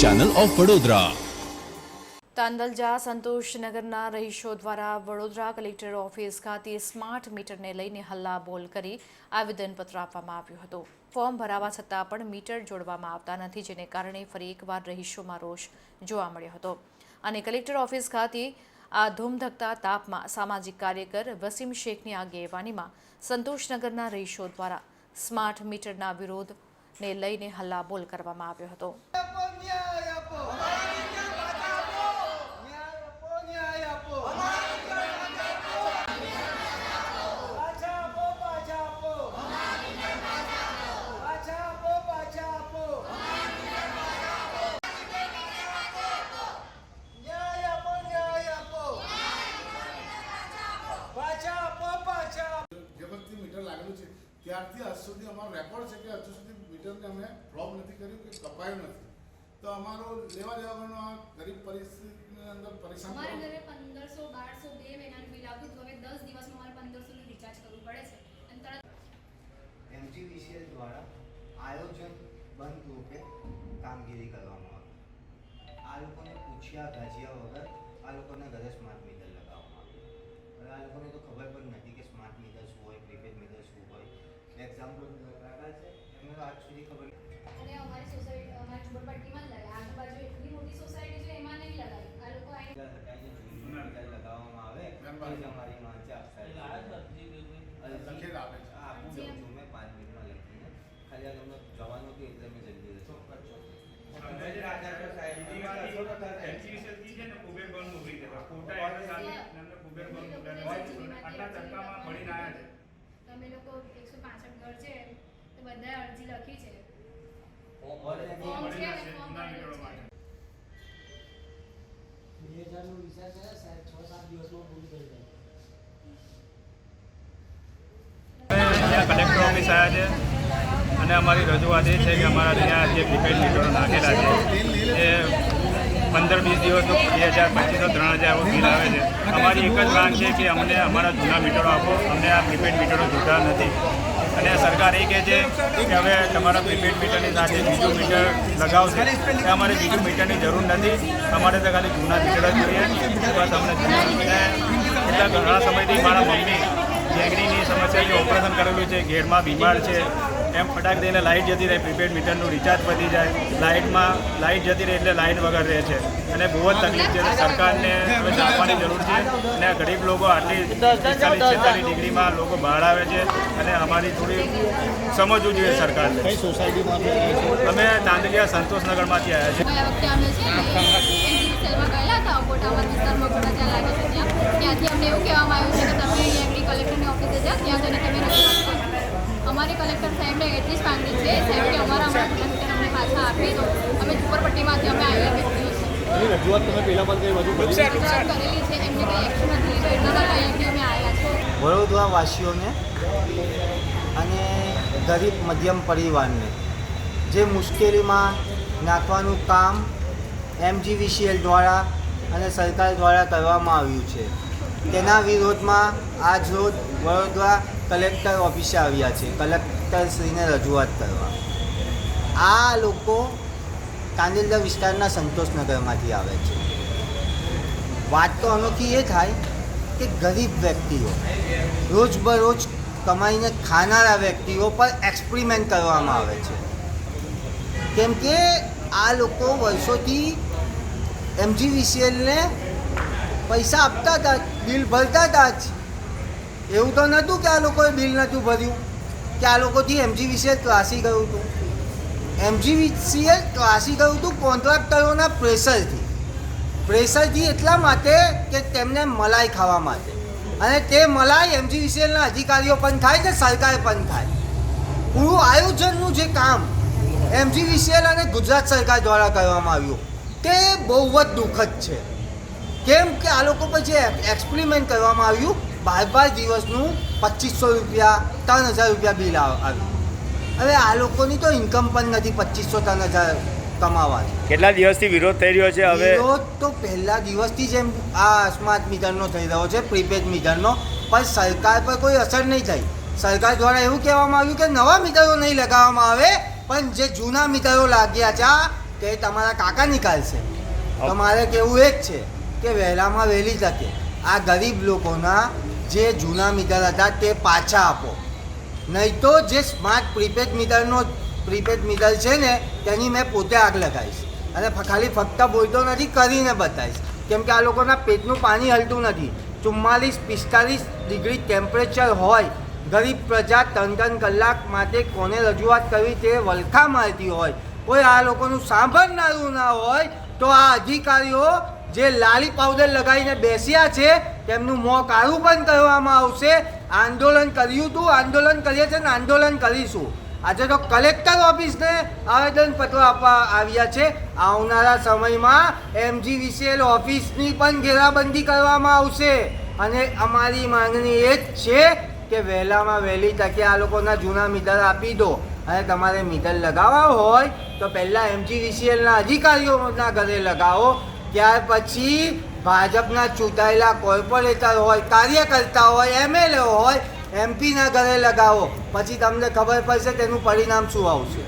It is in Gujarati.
ચેનલ ઓફ વડોદરા તાંદલજા સંતોષનગરના રહીશો દ્વારા વડોદરા કલેક્ટર ઓફિસ ખાતે સ્માર્ટ મીટરને લઈને હલ્લાબોલ કરી આવેદનપત્ર આપવામાં આવ્યું હતું. ફોર્મ ભરાવા છતાં પણ મીટર જોડવામાં આવતા નથી, જેને કારણે ફરી એકવાર રહીશોમાં રોષ જોવા મળ્યો હતો. અને કલેક્ટર ઓફિસ ખાતે આ ધૂમધકતા તાપમાં સામાજિક કાર્યકર વસીમ શેખની આગેવાનીમાં સંતોષનગરના રહીશો દ્વારા સ્માર્ટ મીટરના વિરોધને લઈને હલ્લાબોલ કરવામાં આવ્યો હતો આપો ન્યાય આપો ન્યાય આપો ન્યાય આપો પાછા આપો પાછા આપો પાછા આપો પાછા આપો ન્યાય આપો ન્યાય આપો પાછા આપો પાછા આપો જે વખતે મીટર લાગેલું છે ત્યારથી આજ સુધી અમારો રેકોર્ડ છે કે હજુ સુધી મીટરને અમે ડ્રોપ નથી કર્યું કે કપાયું નથી. તો અમારો લેવા દેવાનો આ ગરીબ પરિસ્થિતિની અંદર પરેશાન અમારે ઘરે પંદરસો બારસો બે મહિનાનું બિલ આવતું. હતું હવે દસ દિવસમાં અમારે પંદરસોનું રિચાર્જ કરવું પડે છે. અને તરત એમજીવીસીએલ દ્વારા આયોજન બંધ રૂપે કામગીરી કરવામાં આવી. આ લોકોને પૂછ્યા ગાજ્યા વગર આ લોકોને ઘરે સ્માર્ટ મીટર લગાવવામાં આવ્યું. હવે આ લોકોને તો ખબર પણ નથી કે સ્માર્ટ મીટર શું એક્ઝામ્પલ રાખ્યા છે. એમને આજ સુધી ખબર અને અમારી સોસાયટી અમારી ઝુંપડપટ્ટીમાં જ લગાય. આજુબાજુ એટલી મોટી સોસાયટી છે એમાં નહીં લગાય. આ લોકો મીટર લગાવવામાં આવે. અમારી માંગ છે. આપ છે. દઉં છું મેં પાંચ મિનિટમાં લખીને ખાલી આ તમને જવાનું હતું એટલે મેં જલ્દી રસોઈ તમે લોકો એકસો પાસઠ ઘર છે તો બધા અરજી લખી છે. ઓલરેડી ફોર્મ છે ને ફોર્મ ભરેલું છે. બે હજારનું રિચાર્જ છે સાહેબ છ સાત દિવસમાં પૂરું થઈ જાય. કલેક્ટર ઓફિસ આવ્યા છે અને અમારી રજૂઆત એ છે કે અમારા ત્યાં જે પ્રીપેડ મીટરો નાખેલા છે પંદર વીસ દિવસનો બે હજાર, પચીસો ત્રણ હજાર બિલ આવે છે. અમારી એક જ માંગ છે કે અમને અમારા જૂના મીટરો આપો. અમને આ પ્રીપેડ મીટરો જોતા નથી. અને સરકાર એ કહે છે કે હવે તમારા પ્રીપેડ મીટરની સાથે બીજું મીટર લગાવશે. કે અમારે બીજું મીટરની જરૂર નથી. અમારે તો ખાલી જૂના મીટર જ જોઈએ. બસ અમને એટલા ઘણા સમયથી મારા મમ્મી જેંગડીની સમસ્યા છે ઓપરેશન કરેલું છે. ઘેરમાં બીમાર છે. એમ ફટાક દઈને લાઇટ જતી રહે પ્રીપેડ મીટરનું રિચાર્જ પતી જાય લાઇટમાં લાઇટ જતી રહે એટલે લાઇટ વગર રહે છે. અને બહુ જ તકલીફ છે સરકારને હવે જાણવાની જરૂર છે અને ગરીબ લોકો આટલી પિસ્તાલીસ છેતાલીસ ડિગ્રીમાં લોકો બહાર આવે છે અને અમારી થોડી સમજવું જોઈએ સરકારને. કઈ અમે તાંદલિયા સંતોષનગરમાંથી આવ્યા છીએ. છે વિસ્તારમાં ત્યાં લાગે ત્યાં. ત્યાંથી અમને એવું કહેવામાં આવ્યું છે કે તમે અહીંયા કલેક્ટરની ઓફિસે જાઓ ત્યાં જઈને તમે અમારી કલેક્ટર સાહેબને એટલી જ માંગણી છે સાહેબ કે અમારા અમારા મીટર અમને પાછા આપી દો. અમે ઝુંપડપટ્ટીમાંથી અમે છીએ. રજૂઆત કરેલી છે એમને કંઈ એક્શન નથી લીધું એટલા માટે અહીંયાથી અમે આવ્યા છીએ. વડોદરા વાસીઓને અને ગરીબ મધ્યમ પરિવારને જે મુશ્કેલીમાં નાખવાનું કામ એમજીવીસીએલ દ્વારા અને સરકાર દ્વારા કરવામાં આવ્યું છે. તેના વિરોધમાં આજ રોજ વડોદરા કલેક્ટર ઓફિસે આવ્યા છે. કલેક્ટરશ્રીને રજૂઆત કરવા. આ લોકો કાંદિલજા વિસ્તારના સંતોષનગરમાંથી આવે છે. વાત તો અનોખી એ થાય કે ગરીબ વ્યક્તિઓ રોજબરોજ કમાઈને ખાનારા વ્યક્તિઓ પર એક્સપેરિમેન્ટ કરવામાં આવે છે. કેમ કે આ લોકો વર્ષોથી એમજીવીસીએલને પૈસા આપતા હતા, બિલ ભરતા હતા જ. એવું તો નહોતું કે આ લોકોએ બિલ નહોતું ભર્યું. કે આ લોકોથી એમજીવીસીએલ ત્રાસી ગયું હતું. એમજીવીસીએલ ત્રાસી ગયું હતું કોન્ટ્રાક્ટરોના પ્રેશરથી. પ્રેશરથી એટલા માટે કે તેમને મલાઈ ખાવા માટે. અને તે મલાઈ એમજીવીસીએલના અધિકારીઓ પણ થાય કે સરકાર પણ થાય. પૂરું આયોજનનું જે કામ એમજીવીસીએલ અને ગુજરાત સરકાર દ્વારા કરવામાં આવ્યું, તે બહુ જ દુઃખદ છે. કેમ કે આ લોકો પર જે એક્સપેરિમેન્ટ કરવામાં આવ્યું. બાર બાર દિવસનું પચીસો રૂપિયા ત્રણ હજાર રૂપિયા બિલ આવ- આવ્યું. હવે આ લોકોની તો ઇન્કમ પણ નથી પચીસો ત્રણ હજાર કમાવાની કેટલા દિવસથી વિરોધ થઈ રહ્યો છે? વિરોધ તો પહેલા દિવસથી જ એમ આ સ્માર્ટ મીટરનો થઈ રહ્યો છે પ્રીપેડ મીટરનો પણ સરકાર પર કોઈ અસર નહીં થઈ. સરકાર દ્વારા એવું કહેવામાં આવ્યું કે નવા મીટરો નહીં લગાવવામાં આવે પણ જે જૂના મીટરો લાગ્યા છે તે તમારા કાકા નીકાળશે. તો મારે કેવું એ જ છે. કે વહેલામાં વહેલી તકે આ ગરીબ લોકોના જે જૂના મીટર હતા તે પાછા આપો. નહીં તો જે સ્માર્ટ પ્રીપેડ મીટરનો પ્રીપેડ મીટર છે ને, તેની મેં પોતે આગ લગાવીશ. અને ખાલી ફક્ત બોલતો નથી, કરીને બતાવીશ. કેમ કે આ લોકોના પેટનું પાણી હલતું નથી. ચુમ્માલીસ, પિસ્તાલીસ ડિગ્રી ટેમ્પરેચર હોય. ગરીબ પ્રજા ત્રણ ત્રણ કલાક માટે કોને રજૂઆત કરવી તે વલખા મારતી હોય. કોઈ આ લોકોનું સાંભળનારું ના હોય, તો આ અધિકારીઓ જે લાલી પાવડર લગાવીને બેસ્યા છે, તેમનું મોં કાળું પણ કરવામાં આવશે. આંદોલન કર્યું હતું આંદોલન કરીએ છીએ ને આંદોલન કરીશું. આજે તો કલેક્ટર ઓફિસને આવેદનપત્રો આપવા આવ્યા છે. આવનારા સમયમાં એમજીવીસીએલ ઓફિસની પણ ઘેરાબંધી કરવામાં આવશે. અને અમારી માંગણી એ જ છે કે વહેલામાં વહેલી તકે આ લોકોના જૂના મીટર આપી દો. અને તમારે મીટર લગાવવા હોય તો પહેલાં એમજીવીસીએલના અધિકારીઓના ઘરે લગાવો. ત્યાર પછી ભાજપના ચૂંટાયેલા કોર્પોરેટર હોય, કાર્યકર્તા હોય એમએલએ હોય એમપીના ઘરે લગાવો. પછી તમને ખબર પડશે તેનું પરિણામ શું આવશે.